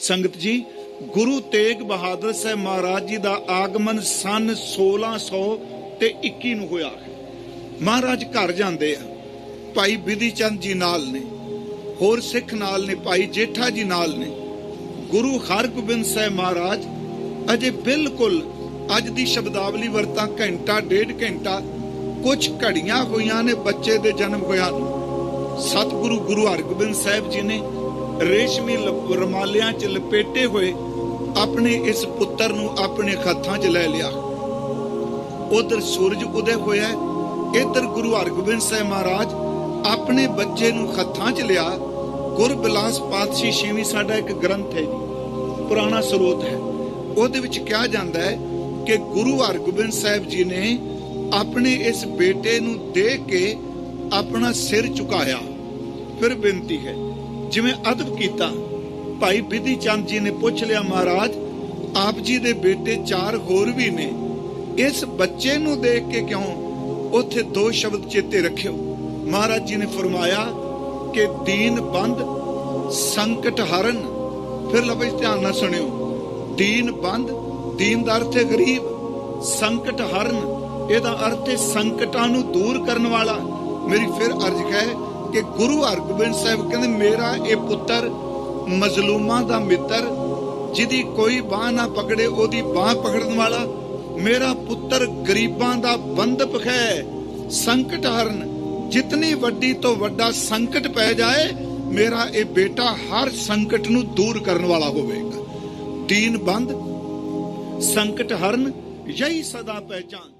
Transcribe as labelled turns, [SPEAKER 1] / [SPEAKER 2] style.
[SPEAKER 1] ਸੰਗਤ ਜੀ, ਗੁਰੂ ਤੇਗ ਬਹਾਦਰ ਸਾਹਿਬ ਮਹਾਰਾਜ ਜੀ ਦਾ ਆਗਮਨ ਸਨ 1600 ਤੇ 21 ਨੂੰ ਹੋਇਆ ਮਹਾਰਾਜ ਘਰ ਜਾਂਦੇ ਆ। ਭਾਈ ਬਿਧੀ ਚੰਦ ਜੀ ਨਾਲ ਨੇ, ਹੋਰ ਸਿੱਖ ਨਾਲ ਨੇ, ਭਾਈ ਜੇਠਾ ਜੀ ਨਾਲ ਨੇ। ਗੁਰੂ ਹਰਗੋਬਿੰਦ ਸਾਹਿਬ ਮਹਾਰਾਜ ਅਜੇ ਬਿਲਕੁਲ ਅੱਜ ਦੀ ਸ਼ਬਦਾਵਲੀ ਵਰਤਾਂ ਘੰਟਾ, ਡੇਢ ਘੰਟਾ ਕੁਝ ਘੜੀਆਂ ਹੋਈਆਂ ਨੇ ਬੱਚੇ ਦੇ ਜਨਮ ਹੋਇਆ ਨੂੰ। ਸਤਿਗੁਰੂ ਗੁਰੂ ਹਰਗੋਬਿੰਦ ਸਾਹਿਬ ਜੀ ਨੇ ਰੇਸ਼ਮੀ ਰਮਾਲਿਆਂ 'ਚ ਲਪੇਟੇ ਹੋਏ ਆਪਣੇ ਇਸ ਪੁੱਤਰ ਨੂੰ ਆਪਣੇ ਹੱਥਾਂ 'ਚ ਲੈ ਲਿਆ। ਉਧਰ ਸੂਰਜ ਉਦੈ ਹੋਇਆ, ਇਧਰ ਗੁਰੂ ਹਰਗੋਬਿੰਦ ਸਾਹਿਬ ਮਹਾਰਾਜ ਆਪਣੇ ਬੱਚੇ ਨੂੰ ਹੱਥਾਂ 'ਚ ਲਿਆ। ਗੁਰਬਿਲਾਸ ਪਾਤਸ਼ਾਹੀ ਛੇਵੀਂ ਸਾਡਾ ਇੱਕ ਗ੍ਰੰਥ ਹੈ ਪੁਰਾਣਾ ਸਰੋਤ ਹੈ। ਉਹਦੇ ਵਿੱਚ ਕਿਹਾ ਜਾਂਦਾ ਹੈ ਕਿ ਗੁਰੂ ਹਰਗੋਬਿੰਦ ਸਾਹਿਬ ਜੀ ਨੇ ਆਪਣੇ ਇਸ ਬੇਟੇ ਨੂੰ ਦੇਖ ਕੇ ਆਪਣਾ ਸਿਰ ਝੁਕਾਇਆ। ਫਿਰ ਬੇਨਤੀ ਹੈ ਜਿਵੇਂ ਅਦਬ ਕੀਤਾ, ਭਾਈ ਬਿਧੀ ਚੰਦ ਜੀ ਨੇ ਪੁੱਛ ਲਿਆ, ਮਹਾਰਾਜ, ਆਪ ਜੀ ਦੇ ਬੇਟੇ ਚਾਰ ਹੋਰ ਵੀ ਨੇ, ਇਸ ਬੱਚੇ ਨੂੰ ਦੇਖ ਕੇ ਕਿਉਂ ਉੱਥੇ ਦੋ ਸ਼ਬਦ ਚੇਤੇ ਰੱਖਿਓ? ਮਹਾਰਾਜ ਜੀ ਨੇ ਫਰਮਾਇਆ ਕਿ ਦੀਨ ਬੰਦ, ਸੰਕਟ ਹਰਨ। ਫਿਰ ਲਫ਼ਜ਼ ਧਿਆਨ ਨਾਲ ਸੁਣਿਓ, ਦੀਨ ਬੰਦ, ਦੀਨ ਦਾ ਅਰਥ ਹੈ ਗਰੀਬ, ਸੰਕਟ ਹਰਨ। ਇਹਦਾ ਅਰਥ ਹੈ ਸੰਕਟਾਂ ਨੂੰ ਦੂਰ ਕਰਨ ਵਾਲਾ। ਮੇਰੀ ਫਿਰ ਅਰਜ਼ ਹੈ ਕਿ ਗੁਰੂ ਹਰਗੋਬਿੰਦ ਸਾਹਿਬ ਕਹਿੰਦੇ, ਮੇਰਾ ਇਹ ਪੁੱਤਰ ਮਜ਼ਲੂਮਾਂ ਦਾ ਮਿੱਤਰ, ਜਿਹਦੀ ਕੋਈ ਬਾਹ ਨਾ ਪਕੜੇ, ਉਹਦੀ ਬਾਹ ਪਕੜਨ ਵਾਲਾ, ਮੇਰਾ ਪੁੱਤਰ ਗਰੀਬਾਂ ਦਾ ਬੰਦਪ ਹੈ, ਸੰਕਟ ਹਰਨ। ਜਿਤਨੀ ਵੱਡੀ ਤੋਂ ਵੱਡਾ ਸੰਕਟ ਪੈ ਜਾਏ, ਮੇਰਾ ਇਹ ਬੇਟਾ ਹਰ ਸੰਕਟ ਨੂੰ ਦੂਰ ਕਰਨ ਵਾਲਾ ਹੋਵੇਗਾ। ਦੀਨ ਬੰਦ, ਸੰਕਟ ਹਰਨ, ਯਹੀ ਸਦਾ ਪਹਿਚਾਨ।